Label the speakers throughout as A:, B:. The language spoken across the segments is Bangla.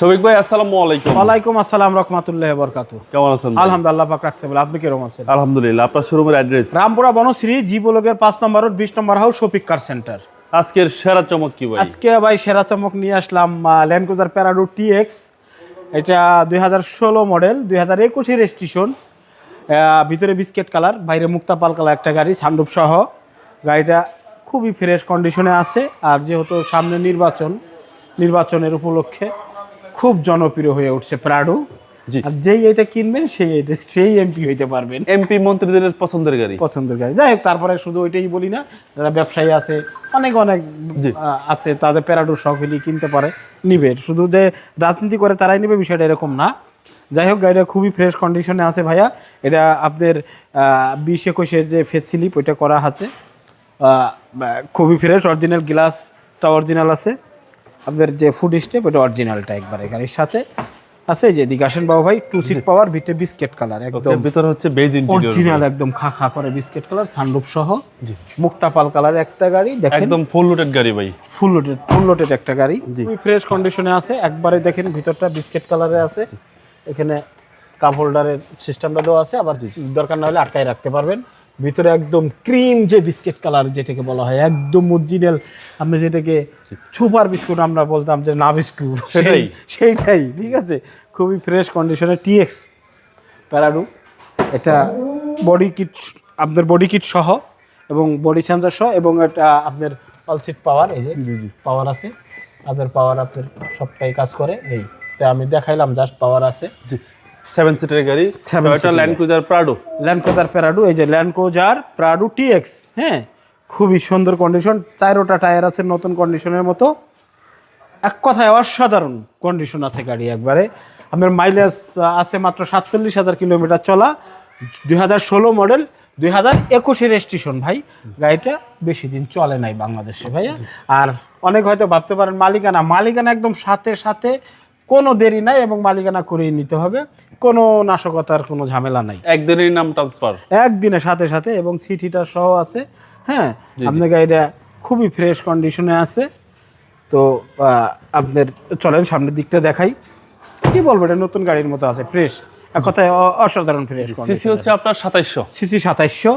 A: শফিক ভাই আসসালামু আলাইকুম।
B: ওয়ালাইকুম আসসালাম রহমতুল্লাহ বরকাতু
A: কেমন আছেন?
B: আলহামদুলিল্লাহ পাক রাখছে বলে। আপনি কীরকম আছেন?
A: আলহামদুলিল্লাহ আপনার শোরুমের অ্যাড্রেস
B: রামপুরা বনশ্রী জি ব্লকের পাঁচ নম্বর রোড বিশ নম্বর হাউস শফিক কার সেন্টার
A: আজকের সেরা চমক কি ভাই?
B: আজকে ভাই সেরা চমক নিয়ে আসলাম ল্যান্ড ক্রুজার প্যারাডো টিএক্স এটা দুই হাজার ষোলো মডেল দুই হাজার একুশে রেজিস্ট্রেশন ভিতরে বিস্কেট কালার বাইরে মুক্তাপাল কালার একটা গাড়ি সানরূপ সহ। গাড়িটা খুবই ফ্রেশ কন্ডিশনে আছে। আর যেহেতু সামনে নির্বাচন নির্বাচনের উপলক্ষে খুব জনপ্রিয় হয়ে উঠছে প্রাডো যেই এটা কিনবেন সেই সেই এমপি হইতে পারবেন।
A: এমপি মন্ত্রীদের পছন্দের গাড়ি।
B: পছন্দের গাড়ি। যাই হোক তারপরে শুধু ওইটাই বলি না যারা ব্যবসায়ী আছে অনেক অনেক আছে তাদের প্যারাডোর শখ হলে কিনতে পারে নিবে। শুধু যে রাজনীতি করে তারাই নিবে বিষয়টা এরকম না। যাই হোক গাড়িটা খুবই ফ্রেশ কন্ডিশনে আছে ভাইয়া। এটা আপনার বিশ একুশের যে ফেস স্লিপ ওইটা করা আছে। খুবই ফ্রেশ অরিজিনাল গ্লাসটা অরিজিনাল আছে। আপনার যে ফুড স্টেপ ওটা অরিজিনালটা একবারে গাড়ির সাথে। আছে যে এদিকে আসেন বাবু ভাই টু সিট পাওয়ার ভিতরে বিস্কেট কালার একদম
A: ভিতরে হচ্ছে বেজ ইন্টেরিয়র
B: অরিজিনাল একদম খা খা করে বিস্কিট কালার সানরূপ সহ। মুক্তাপাল কালার একটা গাড়ি দেখেন।
A: একদম ফুল লোডেড গাড়ি ভাই।
B: ফুল লোডেড ফুল লোডেড একটা গাড়ি।
A: জি।
B: ফ্রেশ কন্ডিশনে আছে। একবারে দেখেন ভিতরটা বিস্কিট কালারে আছে। এখানে কাপ হোল্ডারের সিস্টেমটা দেওয়া আছে। আবার দরকার না হলে আটকায় রাখতে পারবেন। ভিতরে একদম ক্রিম যে বিস্কিট কালার যেটাকে বলা হয় একদম অরিজিনাল আপনি যেটাকে সুপার বিস্কুট আমরা বলতাম যে না বিস্কুট।
A: সেটাই।
B: সেইটাই ঠিক আছে? খুবই ফ্রেশ কন্ডিশনে টিএক্স প্যারাডু এটা বডি কিট আপনার বডি কিট সহ এবং বডি সেন্সার সহ এবং এটা আপনার অল সিট পাওয়ার এই যে পাওয়ার আছে। আপনার পাওয়ার আপনার সবটাই কাজ করে। এই আমি দেখাইলাম জাস্ট পাওয়ার আছে।
A: সেভেন সিটের গাড়ি
B: seater
A: land cruiser prado
B: land cruiser prado এই যে ল্যান্ড ক্রুজার প্রাডু টিএক্স হ্যাঁ? খুবই সুন্দর কন্ডিশন চারোটা টায়ার আছে নতুন কন্ডিশনের মতো। এক কথায় অসাধারণ কন্ডিশন আছে গাড়ি একবারে। আপনার মাইলেজ আছে মাত্র সাতচল্লিশ হাজার কিলোমিটার চলা দুই হাজার ষোলো মডেল দুই হাজার একুশে রেজিস্ট্রেশন ভাই। গাড়িটা বেশি দিন চলে নাই বাংলাদেশে ভাইয়া। আর অনেক হয়তো ভাবতে পারেন মালিকানা মালিকানা একদম সাথে সাথে কোনো দেরি নাই এবং মালিকানা করেই নিতে হবে। কোনো নাশকতার কোনো ঝামেলা নাই।
A: একদিনের নাম ট্রান্সফার
B: একদিনের সাথে সাথে এবং সিট হিটার সহ আছে। হ্যাঁ আপনার গাড়িটা খুবই ফ্রেশ কন্ডিশনে আছে। তো আপনার চলেন সামনের দিকটা দেখাই। কি বলব এটা নতুন গাড়ির মতো আছে ফ্রেশ এক কথায় অসাধারণ ফ্রেশ
A: সিসি হচ্ছে আপনার সাতাইশশো।
B: সিসি সাতাইশশো।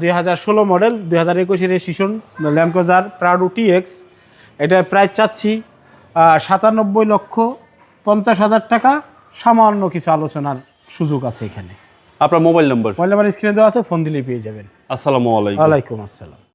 B: দুই হাজার ষোলো মডেল দুই হাজার একুশের ল্যাম্পোজার প্রাডু টিএক্স এটা প্রায় চাচ্ছি সাতানব্বই লক্ষ পঞ্চাশ হাজার টাকা সামান্য কিছু আলোচনার সুযোগ আছে এখানে।
A: আপনার মোবাইল নম্বর?
B: মোবাইল নাম্বার স্ক্রিনে দেওয়া আছে ফোন দিলেই পেয়ে যাবেন।
A: আসসালামু আলাইকুম।
B: আলাইকুম আসসালাম।